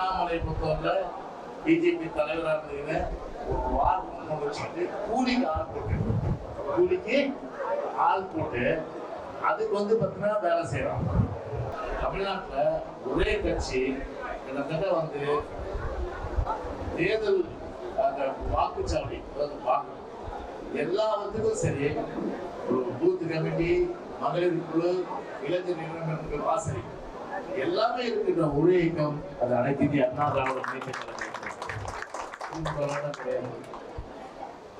Annamalai புத்தகம்ல BJP தலைவராக இருந்தீங்க. ஒரு வார் ஒண்ணு வச்சுக்கிட்டு கூலிக்கு ஆள் போட்டு கூலிக்கு ஆள் போட்டு அதுக்கு வந்து பார்த்தீங்கன்னா வேலை செய்யறோம் தமிழ்நாட்டுல ஒரே கட்சி கிட்டத்தட்ட வந்து தேர்தல் அந்த வாக்குச்சாவடி அதாவது வாக்கு எல்லாத்துக்கும் சரி ஒரு பூத் கமிட்டி மகளிர் குழு இளைஞர் நிறுவனங்கள் வாசனை எல்லாமே இருக்கின்ற ஒரு இயக்கம் அது அனைத்து இந்திய அண்ணா திராவிட முன்னேற்ற கிடையாது.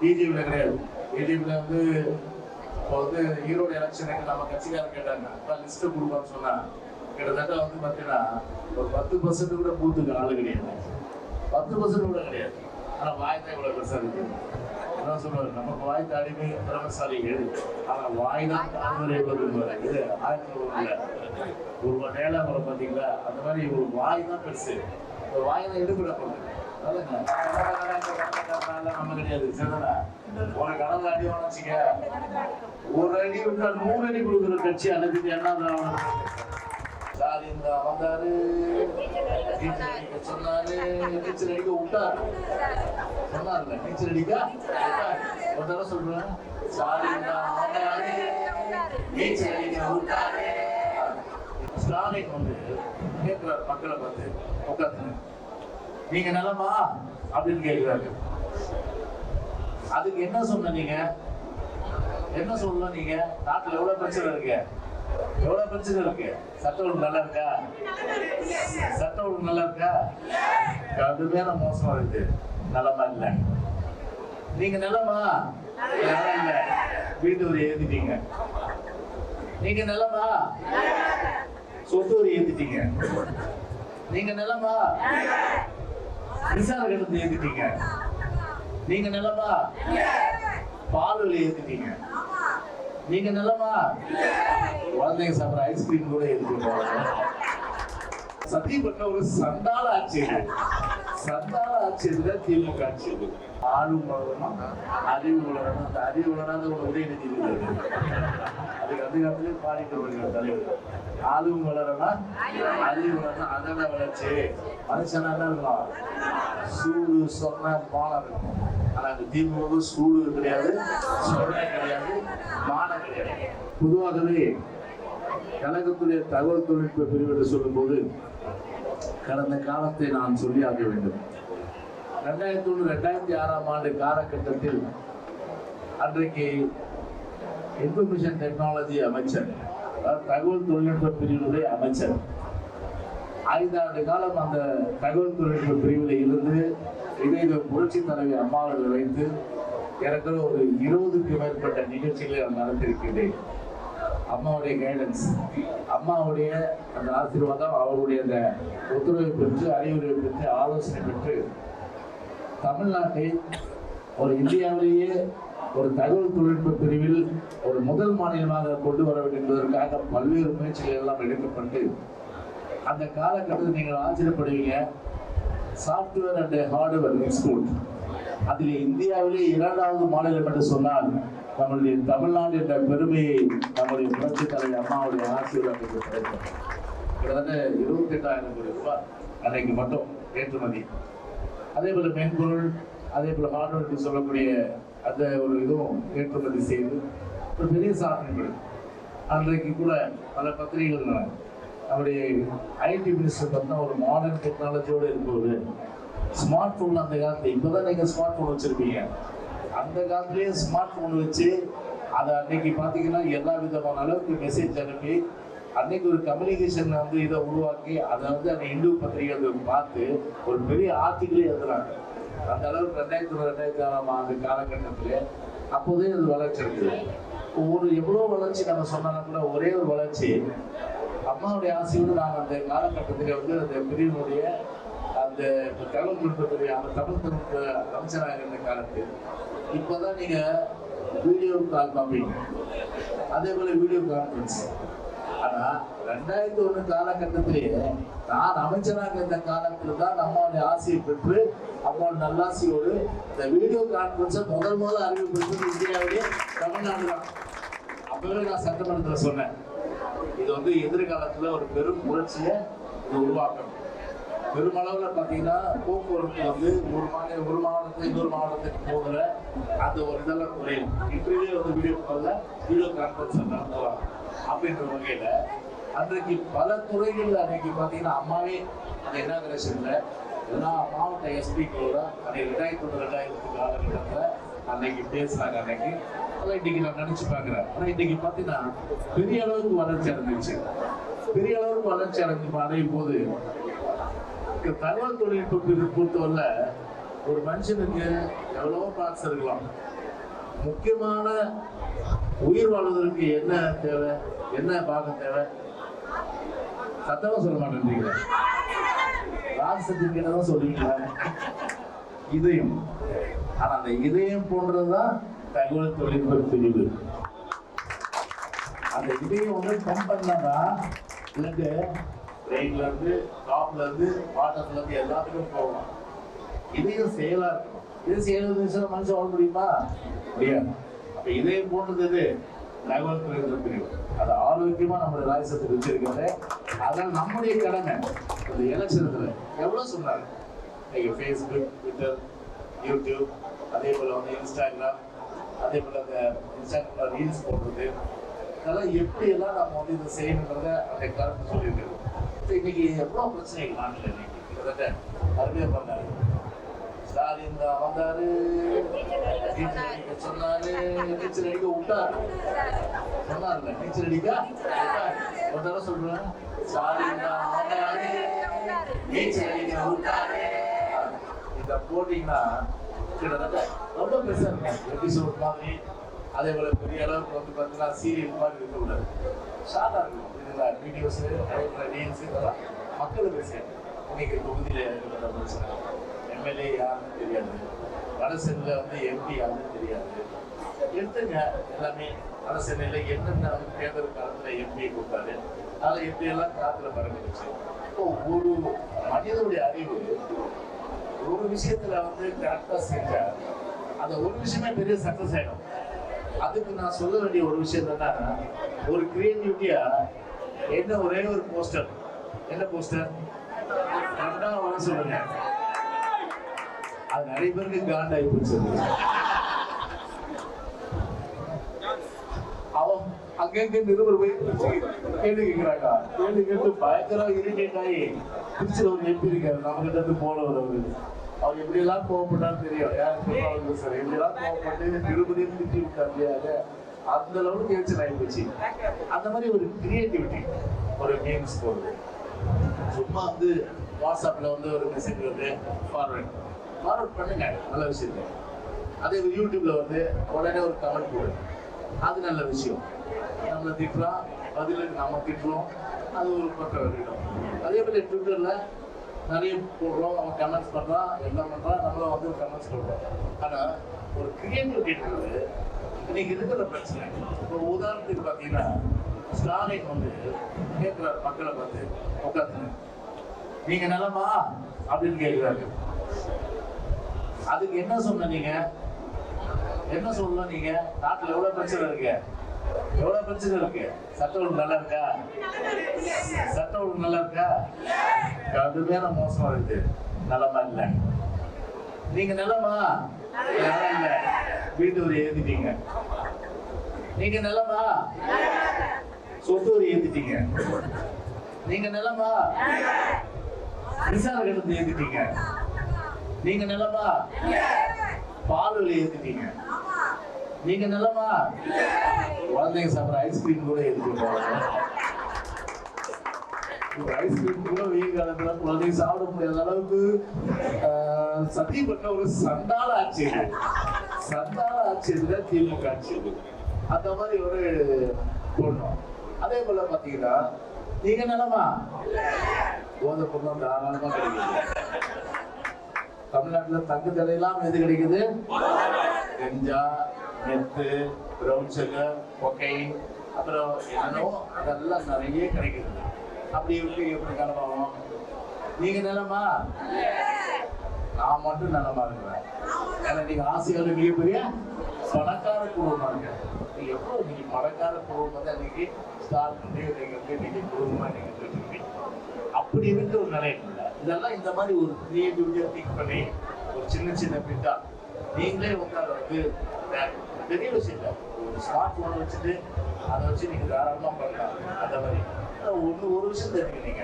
பிஜேபியில கிடையாது. பிஜேபியில வந்து இப்போ வந்து ஈரோடு எலெக்ஷனுக்கு நம்ம கட்சிக்காரன் கேட்டாங்க. அப்போ லிஸ்ட் கொடுப்பான்னு சொன்னா கிட்டத்தட்ட வந்து பார்த்தீங்கன்னா ஒரு பத்து பர்சன்ட் கூட பூத்துக்கு ஆளு கிடையாது. பத்து பர்சன்ட் கூட கிடையாது. ஆனால் வாய் இவ்வளோ பெருசாக இருக்குது என்ன சொல்றாரு நமக்கு வாய் தாடிமை திறமசாலிகள். ஆனா வாய் தான் தாழ்வரை இது ஆயிரத்தி ஒண்ணுல ஒரு நேலாமரம் பாத்தீங்களா அந்த மாதிரி ஒரு வாய் தான் பெருசு. ஒரு வாய் தான் எடுப்பிட போகுது. நம்ம கிடையாது சரிதானே? ஒரு கடந்த அடி வச்சுக்க. ஒரு அடி விட்டா நூறு அடி கொடுக்குற கட்சி அனைத்து என்ன ஸ்டாலின் தான் வந்தாரு. சொன்னாரு. விட்டாரு. சொன்னார்ல நீச்சல் அடிக்க? ஒரு தடவை சொல்றேன். ஸ்டாலின் தான் வந்தாரு நீச்சல் அடிக்க விட்டாரு ஸ்டாலின் வந்து கேட்கிறார் மக்களை பார்த்து உட்காந்து நீங்க நிலமா? அப்படின்னு கேட்கிறாரு அதுக்கு என்ன சொன்ன நீங்க? என்ன சொல்லணும் நீங்க? நாட்டுல எவ்வளவு பிரச்சனை இருக்கு? எவ்வளவு பிரச்சனை இருக்கு? சட்ட ஒழுங்கு நல்லா இருக்கா? சட்ட ஒழுங்கு நல்லா இருக்கா? கடுமையான மோசமா இருக்கு. நிலமா இல்லை நீங்க நலமா? நல்லா வீட்டு வரி ஏத்திட்டீங்க நீங்க நலமா? சொத்து வரி ஏத்திட்டீங்க நீங்க நலமா? மின்சார கட்டத்தை ஏத்திட்டீங்க நீங்க நலமா? பால் ஏத்திட்டீங்க நீங்க நலமா? குழந்தைங்க சாப்பிட்ற ஐஸ்கிரீம் கூட ஏத்திட்டு போறாங்க பண்ண ஒரு சண்டால ஆட்சி இது. சண்டால ஆட்சி திமுக ஆட்சி ஆளும் வளரணும் அறிவு வளரணும் அந்த அறிவு வளராத ஒரு உதயநிதி அதுக்கு அந்த காலத்திலே பாடிட்டு வருகிற தலைவர். ஆளும் வளரணும் அறிவு வளரணும் அதன வளர்ச்சி. மனுஷனா தான் இருக்கலாம் சூடு சொன்ன மானம் இருக்கும். ஆனா அந்த திமுக சூடு கிடையாது சொன்ன கிடையாது மானம் கிடையாது. பொதுவாகவே கழகத்துடைய தகவல் தொழில்நுட்ப பிரிவு என்று சொல்லும்போது கடந்த காலத்தை நான் சொல்லி ஆக வேண்டும். ரெண்டாயிரத்தி ஒன்று ரெண்டாயிரத்தி ஆறாம் ஆண்டு காலகட்டத்தில் அன்றைக்கு இன்ஃபர்மேஷன் டெக்னாலஜி அமைச்சர் அதாவது தகவல் தொழில்நுட்ப பிரிவுடைய அமைச்சர். ஐந்தாண்டு காலம் அந்த தகவல் தொழில்நுட்ப பிரிவில் இருந்து இதை புரட்சி தலைவி அம்மாவர்கள் வைத்து எனக்கு ஒரு இருபதுக்கு மேற்பட்ட நிகழ்ச்சிகளை நான் நடத்திருக்கின்றேன் அம்மாவுடைய கைடன்ஸ் அம்மாவுடைய அந்த ஆசீர்வாதம் அவருடைய அந்த ஒத்துழைப்பு பெற்று அறிவுரை பெற்று ஆலோசனை பெற்று தமிழ்நாட்டை ஒரு இந்தியாவிலேயே ஒரு தகவல் தொழில்நுட்ப பிரிவில் ஒரு முதல் மாநிலமாக கொண்டு வர வேண்டும் என்பதற்காக பல்வேறு முயற்சிகள் எல்லாம் எடுக்கப்பட்டு அந்த காலகட்டத்தில் நீங்கள் ஆச்சரியப்படுவீங்க. சாஃப்ட்வேர் அண்ட் ஹார்ட்வேர் எக்ஸ்போர்ட் அதில் இந்தியாவிலே இரண்டாவது மாநிலம் என்று சொன்னால் நம்முடைய தமிழ்நாடு என்ற பெருமையை நம்முடைய புரட்சி தலை அம்மாவுடைய ஆசீர்வாதத்துக்கு கிடைக்கும் கிட்டத்தட்ட இருபத்தி எட்டாயிரம் கோடி ரூபாய் அன்னைக்கு மட்டும் ஏற்றுமதி. அதே போல மென்பொருள் அதே போல ஹார்ட்வேர் சொல்லக்கூடிய அந்த ஒரு இதுவும் ஏற்றுமதி செய்து ஒரு பெரிய சாதனைகள் அன்றைக்கு கூட பல பத்திரிகைகள் நம்முடைய ஐடி மினிஸ்டர் பார்த்தா ஒரு மாடர்ன் டெக்னாலஜியோடு இருக்கும்போது ஸ்மார்ட் ஃபோன் அந்த காலத்துல இப்போதான் நீங்கள் ஸ்மார்ட் ஃபோன் வச்சுருப்பீங்க. அந்த காலத்திலேயே ஸ்மார்ட் ஃபோன் வச்சு அதை அன்னைக்கு பார்த்தீங்கன்னா எல்லா விதமான அளவுக்கு மெசேஜ் அனுப்பி அன்னைக்கு ஒரு கம்யூனிகேஷன் வந்து இதை உருவாக்கி அதை வந்து அந்த இந்து பத்திரிகை பார்த்து ஒரு பெரிய ஆர்டிகிளே எழுதுறாங்க. அந்த அளவுக்கு ரெண்டாயிரத்தி ரெண்டாயிரத்தி ஆறாம் ஆண்டு காலகட்டத்தில் அப்போதே அது வளர்ச்சி இருக்குது ஒரு எவ்வளோ வளர்ச்சி நம்ம சொன்னாலும் கூட ஒரே ஒரு வளர்ச்சி. அம்மாவுடைய ஆசையோடு நான் அந்த காலகட்டத்தில் வந்து அந்த பிரிவினுடைய அந்த தகவல் குடும்பத்துடைய அந்த தமிழ் தொழில்நுட்ப அமைச்சராக இருந்த காலத்தில் இப்போதான் நீங்க வீடியோ கால் பார்ப்பீங்க அதே போல வீடியோ கான்ஃபரன்ஸ் ஆனா ரெண்டாயிரத்தி ஒண்ணு காலகட்டத்திலேயே நான் அமைச்சராக இருந்த காலத்தில் தான் அம்மாவுடைய ஆசையை பெற்று அம்மாவோட நல்லாசையோடு இந்த வீடியோ கான்ஃபரன்ஸை முதல் முதல் அறிவிப்பது இந்தியாவிலே தமிழ்நாடு தான். அப்பவே நான் சட்டமன்றத்தில் சொன்னேன். இது வந்து எதிர்காலத்துல ஒரு பெரும் புரட்சியை இது உருவாக்கணும். பெருமளவில் பார்த்தீங்கன்னா போக்குவரத்து வந்து ஒரு மாநில ஒரு மாவட்டத்தில் இன்னொரு மாவட்டத்துக்கு போகிற அந்த ஒரு இதெல்லாம் குறையும் இப்படியே வந்து வீடியோ காலில் வீடியோ கான்ஃபரன்ஸ் நடத்தலாம் அப்படின்ற வகையில் அன்றைக்கு பல துறைகளில் அன்றைக்கு பார்த்தீங்கன்னா அம்மாவே அந்த இனாகரேஷனில் எல்லா மாவட்ட எஸ்பிக்களோட அன்றைக்கு ரெண்டாயிரத்தி ஒன்று ரெண்டாயிரத்தி காலகட்டத்தில் அன்னைக்கு பேசுனாங்க அன்னைக்கு. அதெல்லாம் இன்னைக்கு நான் நினச்சி பார்க்குறேன். ஆனால் இன்னைக்கு பார்த்தீங்கன்னா பெரிய அளவுக்கு வளர்ச்சி அடைஞ்சிச்சு பெரிய அளவுக்கு வளர்ச்சி அடைஞ்சு அடையும் போது இந்த தகவல் தொழில்நுட்பத்தை பொறுத்தவரை ஒரு மனுஷனுக்கு எவ்வளவோ பார்ட்ஸ் இருக்கலாம். முக்கியமான உயிர் வாழ்வதற்கு என்ன தேவை? என்ன பார்க்க தேவை? சத்தமாக சொல்ல மாட்டேன்றீங்களா. ராஜ் சர்டிபிகேட் தான் சொல்றீங்களா? இதயம். ஆனால் அந்த இதயம் போன்றதுதான் தகவல் தொழில்நுட்ப பிரிவு அந்த இதயம் வந்து பம்ப் பண்ணாதான் எனக்கு பிரெயின்ல இருந்து டாப்ல இருந்து வாட்டர்ல இருந்து எல்லாத்துக்கும் போகலாம் இதையும் செயலா இருக்கணும். இது செயல் இருந்துச்சுன்னா மனுஷன் வாழ முடியுமா? முடியாது. அப்ப இதே போன்றது எது? தகவல் தொழில்நுட்ப பிரிவு. அது ஆரோக்கியமா நம்ம ராஜசத்துக்கு வச்சிருக்கிறது. அதான் நம்முடைய கடமை. இந்த எலெக்ஷன்ல எவ்வளவு சொன்னாங்க ஃபேஸ்புக் ட்விட்டர் யூடியூப் அதே போல வந்து இன்ஸ்டாகிராம் அதே போல அந்த இன்ஸ்டாகிராம்ல ரீல்ஸ் போடுறது. இதெல்லாம் எப்படி எல்லாம் நம்ம வந்து இதை செய்யணுன்றத அந்த கருத்து சொல்லியிருக்கிறது. இன்னைக்கு எவ்வளவு பிரச்சனைகள் நாட்டில் இன்னைக்கு. கிட்டத்தட்ட அருமையா பண்ணாரு. ஸ்டாலின் தான் வந்தாரு. நீச்சல் அடிக்க சொன்னாரு. நீச்சல் அடிக்க விட்டாரு. சொன்னார்ல நீச்சல் அடிக்க? ஒரு தடவை சொல்றேன். ஸ்டாலின் தான் வந்தாரு. நீச்சல் அடிக்க விட்டாரு. இத போட்டீங்கன்னா கிட்டத்தட்ட ரொம்ப பெருசா இருக்கும் எபிசோட் மாதிரி. அதே போல பெரிய அளவுக்கு வந்து பார்த்தீங்கன்னா சீரியல் மாதிரி இருக்கக்கூடாது. ஷார்ட்டா இருக்கும் இதுல வீடியோஸ் அதே போல ரீல்ஸ் இதெல்லாம் மக்களுக்கு பேசுறாங்க இன்னைக்கு தொகுதியில இருக்கிற பிரச்சனை எம்எல்ஏ யாருன்னு தெரியாது. அரசியலில் வந்து எம்பி யாருன்னு தெரியாது. எடுத்துங்க எல்லாமே வடசென்னையில் என்னென்ன வந்து தேர்தல் காலத்தில் எம்பி கொடுத்தாரு அதை எப்படி எல்லாம் காத்துல பறந்துச்சு இப்போ ஒரு மனிதனுடைய அறிவு ஒரு விஷயத்துல வந்து கரெக்டாக செஞ்சால் அந்த ஒரு விஷயமே பெரிய சக்சஸ் ஆகிடும் அதுக்கு நான் சொல்ல வேண்டிய ஒரு விஷயம் என்னன்னா ஒரு கிரியேட்டிவிட்டியா என்ன ஒரே ஒரு போஸ்டர் என்ன போஸ்டர் கரெக்டா வர சொல்லுங்க. அது நிறைய பேருக்கு காண்டாகி போச்சு. அவன் அங்கங்க நிருபர் போய் கேள்வி கேட்கிறாங்க கேள்வி கேட்டு பயங்கரம் இரிட்டேட் ஆகி திருச்சியில் ஒரு எம்பி இருக்காரு? நம்ம கிட்ட இருந்து போனவர் அவரு. அவர் எப்படி எல்லாம் கோவப்பட்டான்னு தெரியும். யாருக்கு சொன்னாலும் சார்? எப்படி எல்லாம் கோவப்பட்டு நிருபரையும் திட்டி விட்டார் இல்லையா? அந்த லெவலுக்கு ஆகி போச்சு. அந்த மாதிரி ஒரு கிரியேட்டிவிட்டி ஒரு கேம்ஸ் போடுறது சும்மா வந்து வாட்ஸ்அப்ல வந்து ஒரு மெசேஜ் வந்து ஃபார்வர்ட் ஃபார்வர்ட் பண்ணுங்க நல்ல விஷயத்தை. அதே மாதிரி யூடியூப்ல வந்து உடனே ஒரு கமெண்ட் போடு அது நல்ல விஷயம். நம்மளை திட்டுறான் பதிலுக்கு நம்ம திட்டுறோம் அது ஒரு பக்கம் இருக்கட்டும். அதே மாதிரி ட்விட்டர்ல நிறைய போடுறோம் அவன் கமெண்ட்ஸ் பண்றான் எல்லாம் பண்றான் நம்மளும் வந்து கமெண்ட்ஸ் போடுறோம். ஆனா ஒரு கிரியேட்டிவிட்டின்றது இன்னைக்கு இருக்கிற பிரச்சனை. இப்போ உதாரணத்துக்கு பார்த்தீங்கன்னா ஸ்டாலின் வந்து கேட்கிறார் மக்களை பார்த்து உட்காந்து நீங்க நலமா? அப்படின்னு கேட்கிறாரு அதுக்கு என்ன சொன்ன நீங்க? என்ன சொல்லணும் நீங்க? நாட்டுல எவ்வளவு பிரச்சனை இருக்கு? எவ்வளவு பிரச்சனை இருக்கு? சட்ட ஒழுங்கு நல்லா இருக்கா? சட்ட ஒழுங்கு நல்லா இருக்கா? கடுமையான மோசமா இருக்கு. நலமா இல்லை. நீங்க நலமா? நல்லா வீட்டு வரி ஏத்திட்டீங்க நீங்க நலமா? சொத்து வரி ஏத்திட்டீங்க நீங்க நலமா? மின்சார கட்டணத்தை ஏத்திட்டீங்க நீங்க நலமா? பால் விலை ஏத்திட்டீங்க நீங்க நலமா? குழந்தைங்க சாப்பிட்ற ஐஸ்கிரீம் கூட ஏத்திட்டீங்க இப்ப ஐஸ்கிரீம் கூட வெயில் காலத்துல குழந்தை சாப்பிட முடியாத அளவுக்கு ஆஹ், ஒரு சண்டால ஆட்சி இது சண்டால ஆட்சி இதுல திமுக ஆட்சி அந்த மாதிரி ஒரு பொண்ணும் அதே போல பாத்தீங்கன்னா நீங்க நிலமா? போதை பொருளும் தாராளமா கிடைக்குது. தமிழ்நாட்டுல தங்கு தலையெல்லாம் எது கிடைக்குது? கஞ்சா நெத்து பிரவுன் சுகர் கொக்கை அப்புறம் என்னென்னோ அதெல்லாம் நிறைய கிடைக்குது. அப்படி இருக்கு எப்படி நிலமாவும் நீங்க நிலமா? நான் மட்டும் நிலமா இருக்கிறேன். ஏன்னா நீங்க ஆசையால மிகப்பெரிய பணக்கார குடும்பமா இருக்க நீங்க எவ்வளவு நீங்க பணக்கார குடும்பம் தான் இன்னைக்கு ஸ்டார்ட் பண்ணி நீங்க இன்னைக்கு குடும்பமா நீங்க இருக்கீங்க அப்படி இருக்க ஒரு நிலையில இதெல்லாம் இந்த மாதிரி ஒரு கிரியேட்டிவிட்டியா திங்க் பண்ணி ஒரு சின்ன சின்ன பிட்டா நீங்களே உட்கார வந்து பெரிய விஷயம் இல்லை. ஒரு ஸ்மார்ட் போனை வச்சுட்டு அதை வச்சு நீங்க தாராளமா பண்ணலாம். அந்த மாதிரி. ஆனா ஒண்ணு ஒரு விஷயம் தெரிஞ்சுக்கிட்டீங்க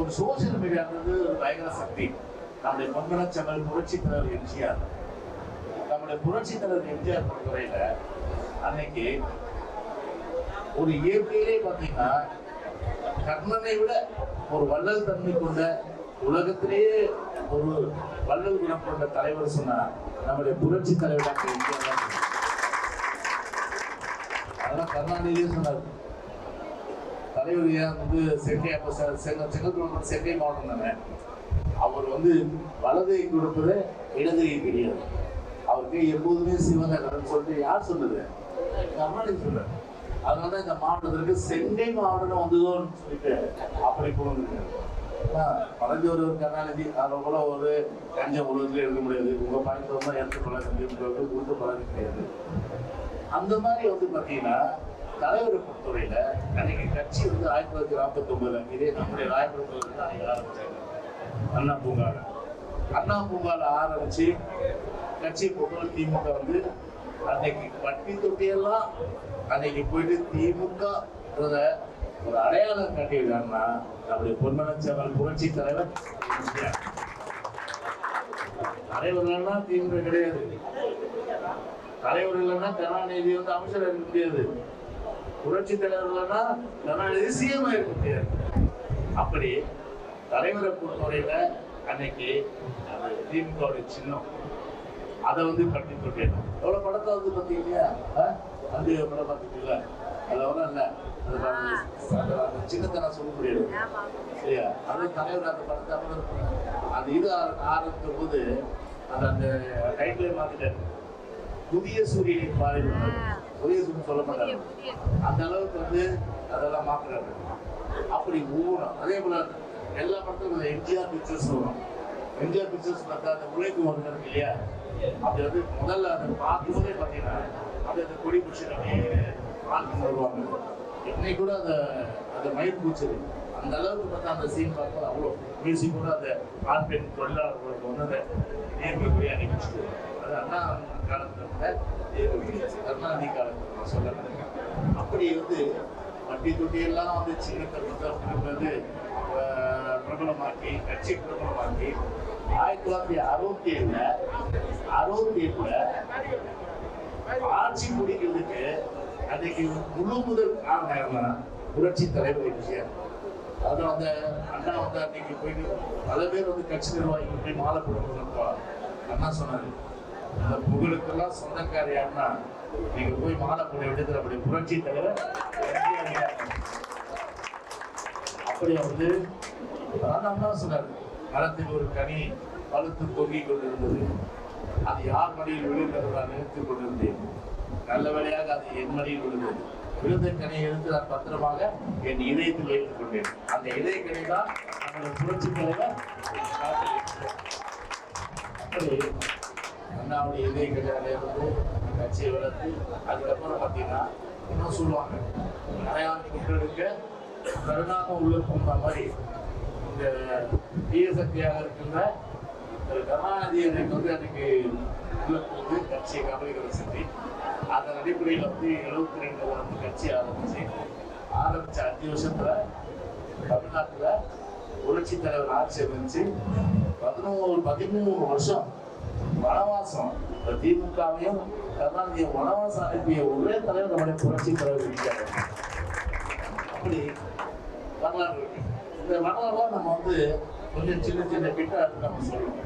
ஒரு சோசியல் மீடியான்றது ஒரு பயங்கர சக்தி. நம்முடைய பொன்மன புரட்சி தலைவர் எம்ஜிஆர். நம்முடைய புரட்சி தலைவர் எம்ஜிஆர் பொறுத்தவரையில அன்னைக்கு ஒரு இயற்கையிலே பார்த்தீங்கன்னா கர்ணனை விட ஒரு வள்ளல் தன்மை கொண்ட உலகத்திலேயே ஒரு வள்ளல் குணம் கொண்ட தலைவர் சொன்னா நம்முடைய புரட்சி தலைவர் டாக்டர் எம்ஜிஆர் தான். அதெல்லாம் கருணாநிதியே சொன்னார். தலைவரியாக வந்து சென்னை அப்போ செ- செங்க செங்கல்பட்டு மாவட்டம் தானே அவர் வந்து வலதை கொடுப்பது இடதுகை கிடையாது. அவருக்கு எப்போதுமே சிவநகர்னு சொல்லிட்டு யார் சொன்னது? கருணாநிதி சொன்னார். அதனால தான் இந்த மாவட்டத்திற்கு செங்கை மாவட்டம் வந்ததோன்னு சொல்லிட்டு அப்படி கொண்டு மறைஞ்ச ஒரு கருணாநிதி அதை போல ஒரு கஞ்ச உலகத்துல இருக்க முடியாது. உங்க பாயிண்ட் தான் எடுத்து பழக்கம் கொடுத்து பழக்கம் கிடையாது. அந்த மாதிரி வந்து பாத்தீங்கன்னா தலைவரை பொறுத்தவரையில அன்னைக்கு கட்சி வந்து ஆயிரத்தி தொள்ளாயிரத்தி நாற்பத்தி ஒன்பதுல இதே நம்முடைய ராயபுரத்துல இருந்து அன்னைக்கு ஆரம்பிச்சாங்க அண்ணா பூங்கால. அண்ணா பூங்கால ஆரம்பிச்சு கட்சி பொறுத்தவரை திமுக வந்து அன்னைக்கு பட்டி தொட்டியெல்லாம் அன்னைக்கு போயிட்டு திமுக ஒரு அடையாளம் காட்டியிருக்காங்கன்னா நம்முடைய பொன்மனச்சவன் புரட்சி தலைவர். தலைவர் திமுக கிடையாது. தலைவர் இல்லைன்னா கருணாநிதி வந்து அமைச்சர் இருக்க முடியாது. புரட்சி தலைவர் இல்லைன்னா கருணாநிதி சிஎம் இருக்க முடியாது அப்படி தலைவரை பொறுத்தவரையில அன்னைக்கு திமுகவுடைய சின்னம். அதை வந்து கட்டி தொட்டிடணும் எவ்வளோ படத்தை வந்து பார்த்தீங்க அந்த படம் பார்த்துட்டீங்களா அதில் ஒன்றும் இல்லை. அது அந்த சின்னத்தை நான் சொல்ல முடியாது. சரியா? அது தலைவர் அந்த படத்தை அவர் அந்த இது ஆர- ஆரம்பிக்கும் போது அந்த அந்த டைட்டிலே மாத்திட்டாரு. புதிய சூரியனின் பாதை புதிய சூரியன் சொல்ல மாட்டாரு அந்த அளவுக்கு வந்து அதெல்லாம் மாத்துறாரு அப்படி ஒவ்வொன்றும் அதே போல எல்லா படத்துக்கும் எம்ஜிஆர் பிக்சர்ஸ் வரும். எம்ஜிஆர் பிக்சர்ஸ் பார்த்தா அந்த உழைப்பு இருக்கு இல்லையா? அப்படி வந்து முதல்ல அதை பார்க்கும்போதே பார்த்தீங்கன்னா அது அந்த கொடி பிடிச்சிட்டு பார்த்து வருவாங்க இன்னைக்கு கூட அந்த அந்த மயிர் பூச்சது அந்த அளவுக்கு பார்த்தா அந்த சீன் பார்க்கும்போது அவ்வளோ மியூசிக் கூட அந்த ஆண் பெண் தொழிலாளர்களுக்கு வந்து அந்த நேர்மைக்குரிய அனுப்பிச்சு அண்ணா காலத்துல கூட கருணாநிதி காலத்துல நான் அப்படி வந்து வட்டி தொட்டி எல்லாம் வந்து சின்னத்தை வந்து பிரபலமாக்கி கட்சி பிரபலமாக்கி ஆயிரத்தி தொள்ளாயிரத்தி அறுபத்தி ஏழுல அறுபத்தி ஏழுல ஆட்சி பிடிக்கிறதுக்கு அன்னைக்கு முழு முதல் காரணம் புரட்சி தலைவர் எம்ஜிஆர் அதுல அந்த அண்ணா வந்து அன்னைக்கு போயிட்டு பல பேர் வந்து கட்சி நிர்வாகிகள் போய் மாலை போடுறப்போ அண்ணா சொன்னாரு. அந்த புகழுக்கெல்லாம் சொந்தக்கார அண்ணா. நீங்க போய் மாலை போட அப்படி புரட்சி தலைவர் அப்படி வந்து அதான் அண்ணா சொன்னாரு. மரத்தில் ஒரு கனி பழுத்து தொங்கிக் கொண்டிருந்தது. அது யார் மடியில் விழுந்தது நான் நினைத்துக் கொண்டிருந்தேன். நல்ல வழியாக அது என் மடியில் விழுந்தது. விழுந்த கனியை எடுத்து நான் பத்திரமாக என் இதயத்தில் வைத்துக் கொண்டேன். அந்த இதய கனி தான் நம்முடைய புரட்சி தலைவர். அப்படி அண்ணாவுடைய இதய கட்சியாலே வந்து கட்சியை வளர்த்து அதுக்கப்புறம் பார்த்தீங்கன்னா இன்னும் சொல்லுவாங்க அடையாளம் கொண்டிருக்க கருணாக உள்ளுக்கும் மாதிரி இந்த தீய சக்தியாக இருக்கின்ற திரு கருணாநிதி எனக்கு வந்து அன்னைக்கு உள்ள போது கட்சியை கவலைகளை சக்தி. அதன் அடிப்படையில் வந்து எழுபத்தி ரெண்டு வந்து கட்சி ஆரம்பிச்சு ஆரம்பிச்ச அஞ்சு வருஷத்துல தமிழ்நாட்டில் புரட்சி தலைவர் ஆட்சி அமைச்சு பதினோரு பதிமூணு வருஷம் வனவாசம். இந்த திமுகவையும் கருணாநிதியை வனவாசம் அனுப்பிய ஒரே தலைவர் நம்முடைய புரட்சி தலைவர் அப்படி வரலாறு. இந்த வரலாறுலாம் நம்ம வந்து கொஞ்சம் சின்ன சின்ன கிட்ட நம்ம சொல்லணும்.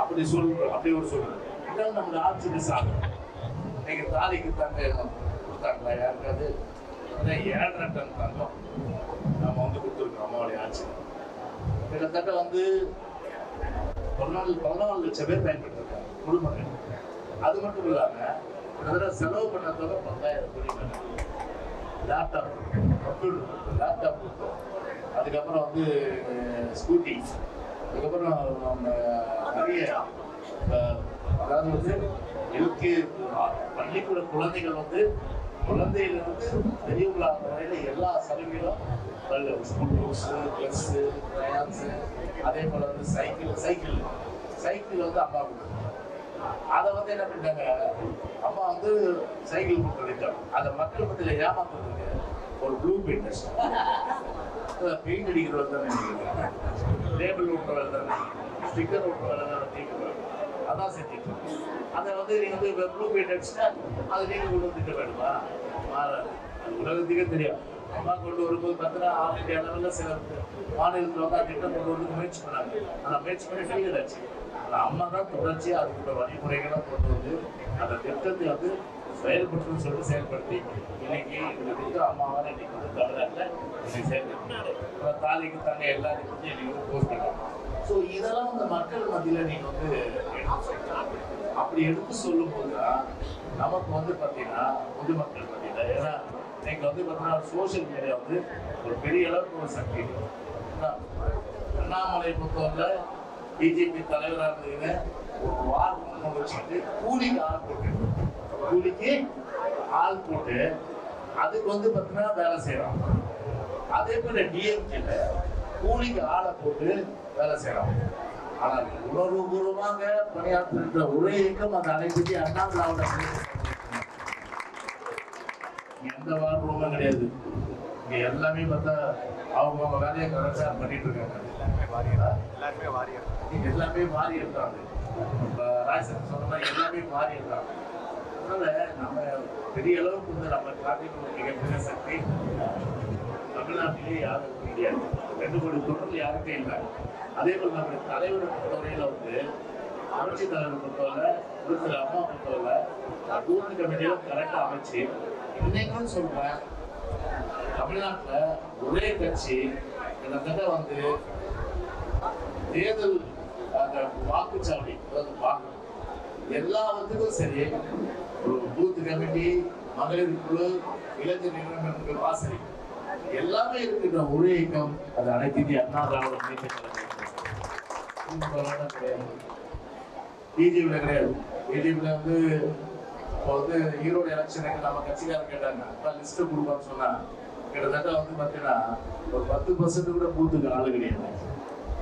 அப்படி சொல்றோம் அப்படி ஒரு சொல்றோம் இதான் நம்மளோட ஆட்சி மிஸ் ஆகும் நீங்க தாலிக்கு தங்க கொடுத்தாங்களா? யாருக்காவது ஏழரை டன் தங்கம் நம்ம வந்து கொடுத்துருக்கோம் அம்மாவுடைய ஆட்சி. கிட்டத்தட்ட வந்து பதினாலு பதினாலு லட்சம் பேர் பயன்படுத்திருக்காங்க குடும்பங்கள். அது மட்டும் இல்லாம அதில் செலவு பண்ண தொகை பத்தாயிரம் கோடி லேப்டாப் கம்ப்யூட்டர் லேப்டாப் கொடுத்தோம். அதுக்கப்புறம் வந்து ஸ்கூட்டி அதுக்கப்புறம் நம்ம நிறைய அதாவது வந்து எல்கே பள்ளிக்கூட குழந்தைகள் வந்து குழந்தையிலிருந்து பெரியவங்களாக வரையில எல்லா சலுகைகளும் ஸ்கூல் புக்ஸு ட்ரெஸ்ஸு க்ரையான்ஸு அதே போல் வந்து சைக்கிள் சைக்கிள் சைக்கிள் வந்து அம்மா கொடுத்தாங்க அதை வந்து என்ன பண்ணிட்டாங்க? அம்மா வந்து சைக்கிள் கொடுத்துட்டாங்க அதை மக்கள் மத்தியில் ஏமாத்துறதுக்கு ஒரு ப்ளூ பெயிண்டர்ஸ் பெயிண்ட் அடிக்கிறவர் தான் நினைக்கிறேன் லேபிள் விட்டுறவர் தான் ஸ்டிக்கர் விட்டுறவர் தான் தீர்க்கிறவர் அதான் செஞ்சுட்டு அதை வந்து நீங்க வந்து ப்ளூ பெயிண்ட் அடிச்சுட்டா அது நீங்க கொண்டு வந்துட்டு வேணுமா மாறாது. அது உலகத்துக்கே தெரியும். அம்மா கொண்டு வரும்போது பார்த்தீங்கன்னா ஆல் இந்தியா லெவலில் சில மாநிலத்தில் வந்து அந்த திட்டம் கொண்டு வந்து முயற்சி பண்ணாங்க. ஆனால் முயற்சி பண்ணி ஃபெயில் ஆச்சு. அந்த அம்மா தான் தொடர்ச்சியாக அதுக்குள்ள வழிமுறைகளை கொண்டு வந்து அந்த திட்டத்தை வந்து செயல்பட்டு சொல்லி செயல்படுத்தி இன்னைக்கு இன்னைக்கு அம்மாவால் இன்னைக்கு வந்து தமிழ்நாட்டில் இன்னைக்கு செயல்படுத்தி தாலிக்கு தாங்க எல்லாருக்கும் வந்து இன்னைக்கு வந்து போஸ்ட் பண்ணாங்க ஸோ இதெல்லாம் வந்து மக்கள் மத்தியில் நீங்கள் வந்து எடுத்து அப்படி எடுத்து சொல்லும்போது தான் நமக்கு வந்து பார்த்தீங்கன்னா பொதுமக்கள் மத்தியில் ஏன்னா இன்னைக்கு வந்து பார்த்தீங்கன்னா சோஷியல் மீடியா வந்து ஒரு பெரிய அளவுக்கு ஒரு சக்தி. அண்ணாமலை பொறுத்தவரையில் பிஜேபி தலைவராக இருந்ததுன்னு ஒரு வார் ஒன்று வச்சுக்கிட்டு கூலிக்கு ஆள் போட்டு கூலிக்கு ஆள் போட்டு அதுக்கு வந்து பார்த்தீங்கன்னா வேலை செய்யறோம். அதே போல டிஎம்கேல கூலிக்கு ஆளை போட்டு வேலை செய்யறோம். ஆனால் உணர்வுபூர்வமாக பணியாற்றுகின்ற ஒரே இயக்கம் அந்த அனைத்து அண்ணா திராவிட எந்த வார் கிடையாது. இங்க எல்லாமே பார்த்தா அவங்க அவங்க வேலையை கரெக்டாக பண்ணிட்டு இருக்காங்க. எல்லாருமே வாரியர் எல்லாமே மாறி இருக்காங்க இப்ப ராஜசன் மாதிரி எல்லாமே மாறி இருக்காங்க அதனால நம்ம பெரிய அளவுக்கு வந்து நம்ம காட்டில் மிகப்பெரிய சக்தி தமிழ்நாட்டிலே யாரும் கிடையாது. ரெண்டு கோடி தொழில் யாருமே இல்லை. அதே போல் நம்ம தலைவர் பொறுத்தவரையில வந்து அமைச்சு தலைவர் பொறுத்தவரை விருதுல அம்மா பொறுத்தவரை டூர் கமிட்டியில கரெக்டா அமைச்சு இன்னைக்கும் சொல்றேன் தமிழ்நாட்டில் ஒரே கட்சி கிட்டத்தட்ட வந்து தேர்தல் அந்த வாக்குச்சாவடி அதாவது வாக்கு எல்லாத்துக்கும் சரி பூத் கமிட்டி மகளிர் குழு இளைஞர் நிறுவனங்கள் வாசனை. எல்லாமே இருக்கின்ற ஒரே இயக்கம். அது அனைத்து இந்திய அண்ணா திராவிட முன்னேற்ற கழகம். கிடையாது. பிஜேபியில் கிடையாது பிஜேபியில் வந்து இப்போ வந்து ஈரோடு எலெக்ஷனுக்கு நம்ம கட்சிக்காரன் கேட்டாங்க. அப்போ லிஸ்ட்டு கொடுப்பான்னு சொன்னால் கிட்டத்தட்ட வந்து பார்த்தீங்கன்னா ஒரு பத்து பர்சன்ட் கூட பூத்துக்கு ஆளு கிடையாது.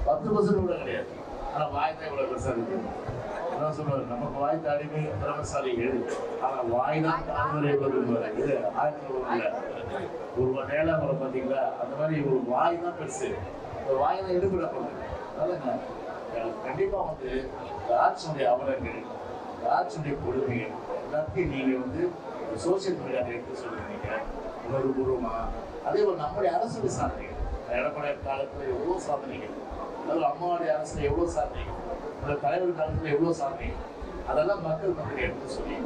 பத்து பர்சன்ட் கூட கிடையாது. ஆனால் வாய் இவ்வளோ பெருசாக இருக்குது என்ன அதான் நமக்கு வாய் தாடிமை திறமசாலிகள் ஆனா வாய் தான் தாழ்வரை உள்ளது இது ஆயிரத்தி ஒரு மணி நேரம் வரும் பாத்தீங்களா? அந்த மாதிரி ஒரு வாய் தான் பெருசு. இந்த வாய் தான் எடுப்பிட போகுது அதனால கண்டிப்பா வந்து ஆட்சியுடைய அவலங்கள் ஆட்சியுடைய கொடுமைகள் எல்லாத்தையும் நீங்க வந்து சோசியல் மீடியாவில் எடுத்து சொல்லியிருந்தீங்க உணர்வுபூர்வமா. அதே போல் நம்முடைய அரசு சாதனைகள். எடப்பாடி காலத்துல எவ்வளவு சாதனைகள்? அதாவது அம்மாவுடைய அரசு எவ்வளவு சாதனைகள்? தலைவர் காலத்துல எவ்வளவு சாமி? அதெல்லாம் மக்கள் மக்கள் எடுத்து சொல்லி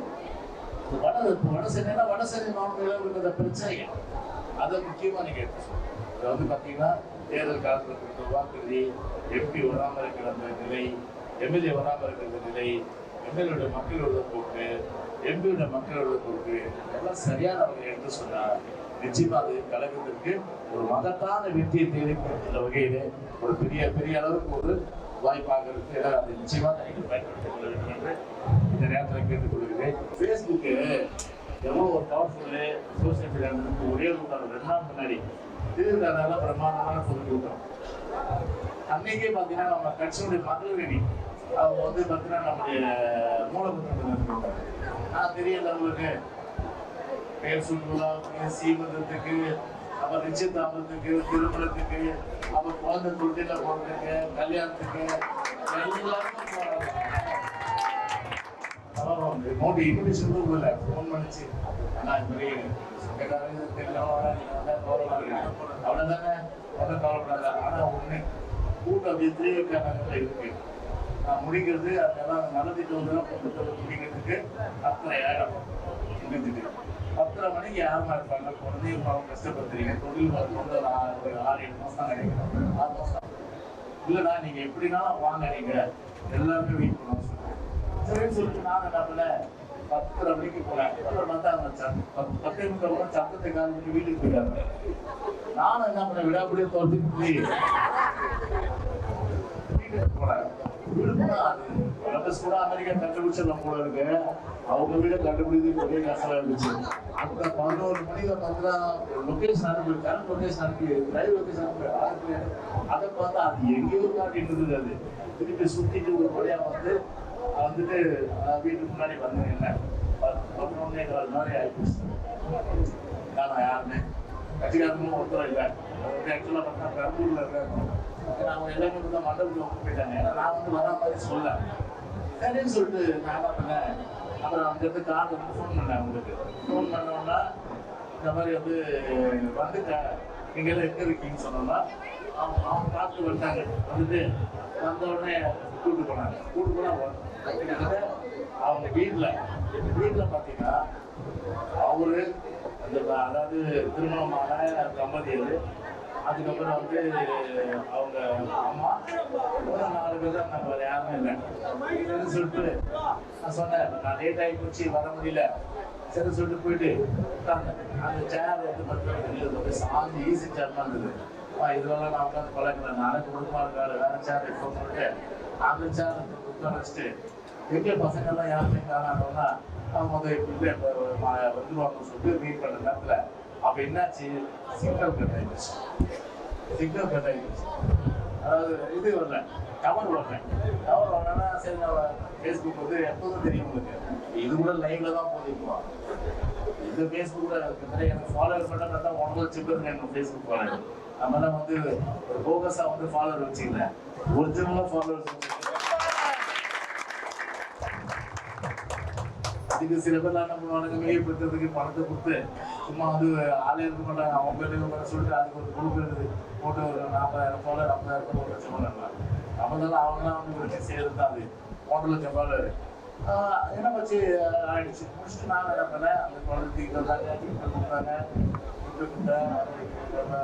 இந்த வட வடசென்னைனா வடசென்னை மாவட்டத்தில் இருக்கிற பிரச்சனைகள் அதை முக்கியமா நீங்க எடுத்து சொல்லணும். இது வந்து பாத்தீங்கன்னா தேர்தல் காலத்தில் கொடுத்த வாக்குறுதி எம்பி வராமல் இருக்கிற அந்த நிலை எம்எல்ஏ வராமல் இருக்கிற நிலை எம்எல்ஏட மக்களோட போக்கு எம்பியோட மக்களோட போக்கு எல்லாம் சரியான வகையை எடுத்து சொன்னா நிச்சயமா அது கழகத்திற்கு ஒரு மகத்தான வெற்றியை தேடிக்கிற வகையிலே ஒரு பெரிய பெரிய அளவுக்கு ஒரு வாய்ப்பாக இருக்கு. அது நிச்சயமா நீங்கள் பயன்படுத்திக் கொள்ள வேண்டும் என்று இந்த நேரத்தில் கேட்டுக்கொள்கிறேன் ஃபேஸ்புக்கு எவ்வளோ ஒரு பவர்ஃபுல்லு சோசியல் மீடியா ஒரே ஒரு கூட்டம் ரெண்டு நாள் முன்னாடி திருவிழானால பிரமாண்டமான பொது கூட்டம். அன்னைக்கே பார்த்தீங்கன்னா நம்ம கட்சியுடைய மகளிரணி அவங்க வந்து பார்த்தீங்கன்னா நம்முடைய மூலபுத்தத்தில் இருக்காங்க நான் தெரியல அவங்களுக்கு பெயர் சுற்றுலா சீமந்தத்துக்கு அப்புறம் நிச்சயதாமத்துக்கு திருமணத்துக்கு குழந்தை குட்டியில் போடுறதுக்கு கல்யாணத்துக்கு எல்லாருக்கும் நோட்டு இன்விடேஷன் கூட இல்லை ஃபோன் பண்ணிச்சு நான் இது மாதிரி சொந்தக்காரங்க ஒன்றும் கவலைப்படாத ஆனால் ஒன்று கூட்டம் அப்படியே திரையக்காரங்க இருக்கு. நான் முடிக்கிறது அதெல்லாம் நடந்துட்டு வந்து முடிக்கிறதுக்கு அத்தனை ஆயிரம் இருந்துட்டு பத்தரை மணிக்கு யாருமா இருப்பாங்க குழந்தைய பாவம் கஷ்டப்படுத்துறீங்க? தொழில் பார்க்கும்போது ஒரு ஆறு ஒரு ஆறு ஏழு மாசம் கிடைக்கும். ஆறு மாசம். இல்லைண்ணா நீங்க எப்படினாலும் வாங்க நீங்க எல்லாருமே வெயிட் பண்ணுவோம் சரின்னு சொல்லிட்டு நான் என்ன பத்தரை மணிக்கு போனேன். அப்புறம் பார்த்தா அவங்க பத்து பத்தே முக்கால் கூட சத்தத்தை கால் பண்ணி வீட்டுக்கு போயிட்டாங்க நானும் என்ன பண்ணேன்? விடாபடியே தோட்டத்துக்கு போய் வீட்டுக்கு போனேன். வீடு அது. அட்ரஸ் கூட அமெரிக்கா கண்டுபிடிச்ச நம்ம போல இருக்கு. அவங்க வீட கண்டுபிடிச்சது பெரிய கஷ்டம் இருந்துச்சு. அந்த பதினோரு மணியில பார்த்தா லொகேஷன் அனுப்பி கரண்ட் லொகேஷன் அனுப்பி லைவ் லொகேஷன் அனுப்பி அதை பார்த்தா அது எங்கேயோ காட்டிட்டு இருந்தது அது. திருப்பி சுத்திட்டு ஒரு வழியா வந்து வந்துட்டு வீட்டுக்கு முன்னாடி வந்தேன் என்ன? பதினொன்னே கால் மாதிரி ஆயிடுச்சு. நான் யாருமே கட்சிக்காரங்களும் ஒருத்தர் இல்லை. ஆக்சுவலாக பார்த்தா பெரம்பூர்ல இருக்காங்க. ஏன்னா அவங்க எல்லாமே வந்து மண்டபத்தில் போயிட்டாங்க. ஏன்னா நான் வந்து வரா மாதிரி சொல்ல சரின்னு சொல்லிட்டு நான் பண்ணேன் அப்புறம் அங்கேருந்து கார் வந்து ஃபோன் பண்ணேன் அவங்களுக்கு. ஃபோன் பண்ணோன்னா இந்த மாதிரி வந்து வந்துட்ட. நீங்களாம் எங்கே இருக்கீங்கன்னு சொன்னோம்னா அவங்க அவங்க பார்த்து வந்துட்டாங்க. வந்துட்டு வந்த உடனே கூட்டு போனாங்க. கூட்டு போனா கிட்டத்தட்ட அவங்க வீட்டில் வீட்டில் பார்த்தீங்கன்னா அவரு அந்த அதாவது திருமணமான தம்பதியர் அதுக்கப்புறம் வந்து அவங்க அம்மா ஒரு நாலு பேர் தான் நம்ம வேறு யாருமே இல்லை. சரி சொல்லிட்டு நான் சொன்னேன் நான் லேட் ஆகி போச்சு வர முடியல. சரி சொல்லிட்டு போயிட்டு உட்கார்ந்தேன். அந்த சேர் வந்து பார்த்தீங்கன்னா அப்படியே சாஞ்சு ஈஸி சேர் தான் இருந்தது. அம்மா, நான் உட்காந்து பழகிறேன் நாளைக்கு கொடுக்குமா இருக்காரு வேற சேர் இப்போ சொல்லிட்டு அந்த சேர் உட்கார வச்சுட்டு எங்க பசங்க எல்லாம் யாருமே காணாதோன்னா அவங்க வந்து இல்லை வந்துருவாங்கன்னு சொல்லிட்டு மீட் பண்ண நேரத்தில் அப்போ என்னாச்சு? சிக்னல் கட் ஆயிடுச்சு. சிக்னல் கட் ஆயிடுச்சு. அதாவது இது வரல. கவர் வரல. கவர் வரலன்னா சரி நம்ம ஃபேஸ்புக் வந்து எப்போதும் தெரியும் உங்களுக்கு. இது கூட லைவ்ல தான் போகுது இது ஃபேஸ்புக்கில் ஃபேஸ்புக்ல கிட்டத்தட்ட எனக்கு ஃபாலோவர் பண்ண பார்த்தா ஒன்பது லட்சம் பேர் எனக்கு ஃபேஸ்புக் ஃபாலோவர் அதனால வந்து ஒரு வந்து ஃபாலோவர் வச்சுக்கல. ஒரிஜினலாக ஃபாலோவர்ஸ் வச்சுக்கல. அதுக்கு சில பேர் என்ன பண்ணுவானுங்க மேயப்படுத்துறதுக்கு பணத்தை கொடுத்து சும்மா வந்து ஆளே இருக்க மாட்டாங்க. அவங்க பேருக்கு பண்ண சொல்லிட்டு அதுக்கு ஒரு குரூப் இருக்குது. போட்டு ஒரு நாற்பதாயிரம் போல ஐம்பதாயிரம் ஒரு லட்சம் போல நம்மளால அவங்களாம் வந்து ஒரு சேர்ந்து தான் அது ஒன்றரை லட்சம் போல என்ன வச்சு ஆயிடுச்சு. முடிச்சுட்டு நான் என்ன பண்ணேன். அந்த குழந்தைக்கு வந்தாங்க கொடுத்தாங்க.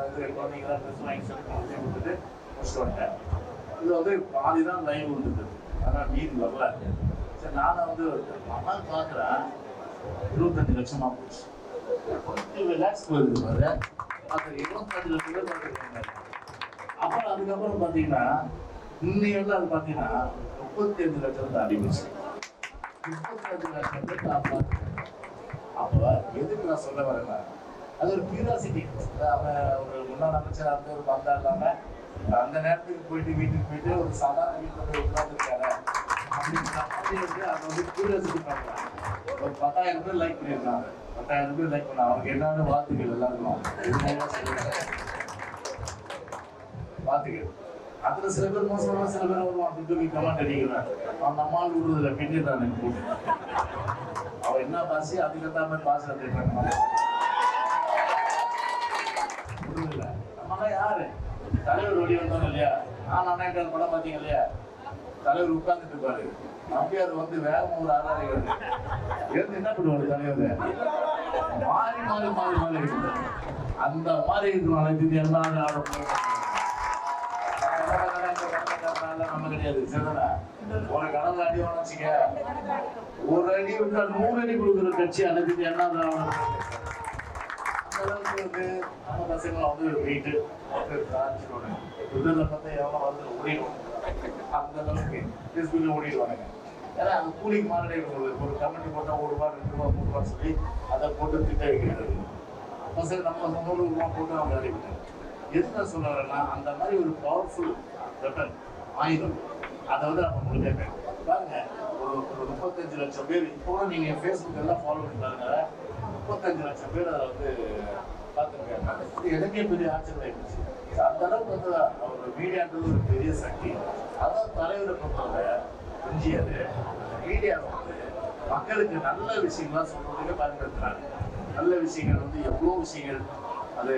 இது குழந்தைங்களாம் ட்ரெஸ் வாங்கி சொல்லி கொடுத்துட்டு முடிச்சுட்டு வந்துட்டேன். இது வந்து பாதி தான் லைவ் இருந்தது ஆனால் மீதி வரல. சரி நானும் வந்து அம்மா பார்க்குறேன். இருபத்தஞ்சு லட்சமாக போச்சு. ரிலாக்ஸ் போயிருக்கு பாரு அது இருபத்தஞ்சு லட்சம் பேர் பார்த்துருக்காங்க அப்புறம் அதுக்கப்புறம் பார்த்தீங்கன்னா இன்னைக்கு அது பார்த்தீங்கன்னா முப்பத்தி அஞ்சு லட்சம் தாண்டி போச்சு முப்பத்தஞ்சு லட்சம் பேர் நான் பார்த்துருக்கேன் அப்போ எதுக்கு நான் சொல்ல வரேன்னா அது ஒரு கியூரியாசிட்டி அவன் ஒரு முன்னாள் அமைச்சர் அந்த ஒரு பந்தா இல்லாம அந்த நேரத்துக்கு போயிட்டு வீட்டுக்கு போயிட்டு ஒரு சாதாரண வீட்டில் போய் உட்காந்துருக்காரு அப்படின்னு அதை வந்து கியூரியாசிட்டி பார்க்கலாம் ஒரு பத்தாயிரம் பேர் லைக் பண்ணியிருக்காங்க. பத்தாயிரம் பேர் லைக் பண்ண அவனுக்கு என்னென்ன வாழ்த்துக்கள் எல்லாருக்கும் வாழ்த்துக்கள் அதுல சில பேர் மோசமான சில பேர் வருவான் அப்படி கமெண்ட் அடிக்கிறான் அவன் நம்மால் விடுறதுல பின்னிடுறான் எனக்கு அவன் என்ன பாசி அதுக்கு ஏற்ற மாதிரி பாசி வந்துட்டாங்க புரியுதுல்ல நம்மலாம் யாரு? தலைவர் ஓடி வந்தோம் இல்லையா? நான் அண்ணன் படம் பார்த்தீங்க இல்லையா? தலைவர் உட்கார்ந்துட்டு இருப்பாரு. நம்பியார் வந்து வேற ஒரு ஆதாரம் இருந்து என்ன பண்ணுவாரு தலைவர்? மாறி மாறி மாறி மாறி அந்த மாதிரி இருக்கணும் அனைத்து எல்லா ஆடும் நம்ம கிடையாது சரிதானே ஒரு கடவுள் அடி வச்சுக்க ஒரு அடி விட்டா நூறு அடி கொடுக்குற கட்சி அனைத்து என்ன அந்த அளவுக்கு வந்து நம்ம வந்து வெயிட்டு பார்த்தா எவ்வளோ வந்து ஓடிடும் அந்த அளவுக்கு ஓடிடுவானுங்க ஏன்னா அது கூலிங் மாறடே ஒரு ஒரு கமெண்ட் போட்டால் ஒரு ரூபா ரெண்டு ரூபா மூணு ரூபா சொல்லி அதை போட்டு திட்ட வைக்கிறது பசங்க நம்ம நூறு ரூபா போட்டு அவங்க அறிவிட்டாங்க எதுக்கு நான் அந்த மாதிரி ஒரு பவர்ஃபுல் வெப்பன் ஆயுதம். அதை வந்து நம்ம முடிஞ்சிருக்கேன் பாருங்க ஒரு ஒரு முப்பத்தஞ்சு லட்சம் பேர் இப்போ கூட நீங்கள் ஃபேஸ்புக் எல்லாம் ஃபாலோ பண்ணி பாருங்க. முப்பத்தஞ்சு லட்சம் பேர் அதை வந்து பார்த்துருக்காங்க. எனக்கே பெரிய ஆச்சரியம் ஆயிடுச்சு அந்த அளவுக்கு வந்து அவர் மீடியான்றது ஒரு பெரிய சக்தி. அதான் தலைவரை பொறுத்தவரை எம்ஜிஆர் மீடியாவை வந்து மக்களுக்கு நல்ல விஷயங்களா சொல்றதுக்கு பயன்படுத்துறாங்க. நல்ல விஷயங்கள் வந்து எவ்வளோ விஷயங்கள்? அது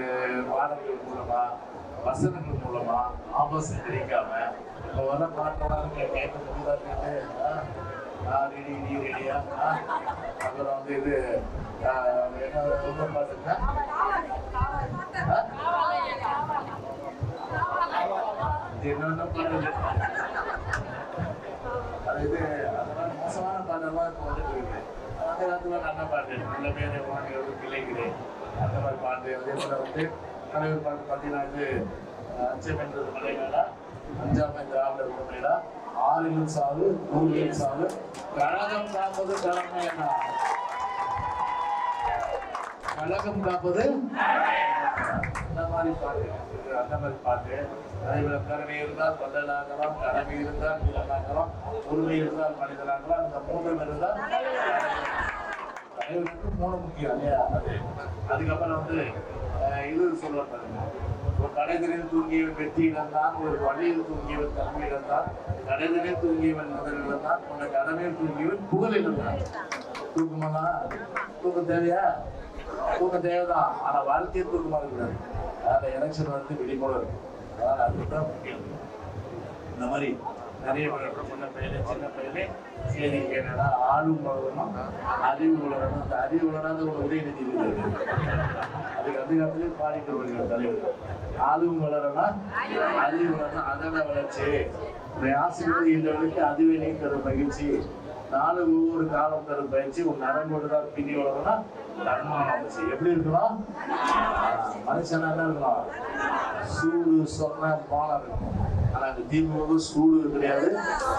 பாடல்கள் மூலமா வசனங்கள் மூலமா ஆபாசம் தெரிவிக்காம இப்போ வர பாட்டெல்லாம் கேட்க முடியுதா கேட்டு? ரெடி நீ ரெடியா அப்புறம் வந்து இது என்ன ரொம்ப பாட்டுங்க என்னென்ன இது அதெல்லாம் மோசமான பாடலாம் இப்போ வந்துட்டு இருக்கு அந்த காலத்துல நல்ல பாட்டு நல்ல பேர் வாங்கிறது பிள்ளைகளே அந்த மாதிரி பாட்டு அதே போல வந்து தலைவர் பாட்டு பார்த்தீங்கன்னா இது அஞ்சம் என்றது மலைகளா அஞ்சாம் என்ற ஆண்டு முன்னேடா ஆறிலும் சாவு நூறிலும் சாவு கழகம் காப்பது கடமை என்ன கழகம் காப்பது அந்த மாதிரி பாட்டு அந்த மாதிரி பாட்டு அதே கருணை இருந்தால் பல்லலாகலாம் கடமை இருந்தால் வீரனாகலாம் உரிமை இருந்தால் மனிதனாகலாம் இந்த மூன்றும் இருந்தால் தலைவருக்கு மூணு முக்கியம் இல்லையா? அதுக்கப்புறம் வந்து இது சொல்ல பாருங்க. ஒரு கடைதலில் தூங்கியவன் வெற்றியிடம் தான் ஒரு வழியில் தூங்கியவன் தன்மையிடம் தான் கடைதலில் தூங்கியவன் முதலிடம் தான் உன்னை கடமையில் தூங்கியவன் புகழிடம் தான் தூக்கமெல்லாம் தூக்கம் தேவையா? தூக்கம் தேவைதான். ஆனா வாழ்க்கையை தூக்கமா இருக்கக்கூடாது அதில் எலெக்ஷன் வந்து விழிப்புணர்வு இந்த மாதிரி நிறைய சின்ன பையனே சின்ன பையனே சரி என்னடா ஆளும் வளரணும் அறிவு வளரணும் அந்த அறிவு வளராத ஒரு உதயநிதி இருக்குது அதுக்கு அந்த காலத்திலே பாடிட்டு வருகிற தலைவர். ஆளும் வளரணும் அறிவு வளரணும் அதன வளர்ச்சி. உன்னை ஆசிரியர் இல்லவனுக்கு அதுவே நீ மகிழ்ச்சி. நாலு ஒவ்வொரு காலம் தரும் பயிற்சி உன் நரம்போடு தான் பின்னி வளரணும்னா எப்படி இருக்கணும் மனுஷனா தான் இருக்கணும் சூடு சொன்ன மானம் இருக்கும். ஆனா அந்த தீபம் சூடு கிடையாது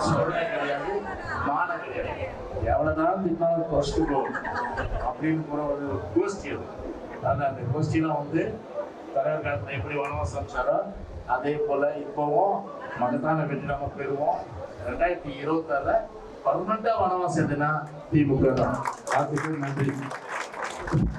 சொன்ன கிடையாது மானம் கிடையாது. எவ்வளவுதான் தின்னாலும் குறைச்சிட்டு போகும் அப்படின்னு கூட ஒரு கோஷ்டி அது. அதனால அந்த கோஷ்டிலாம் வந்து தலைவர் காலத்துல எப்படி வனவாசம் அமைச்சாரோ அதே போல இப்பவும் மகத்தான வெற்றி நம்ம பெறுவோம். ரெண்டாயிரத்தி இருபத்தாறுல பர்மனண்டா வனவாசம் எதுனா திமுக தான் அதுக்கு நன்றி.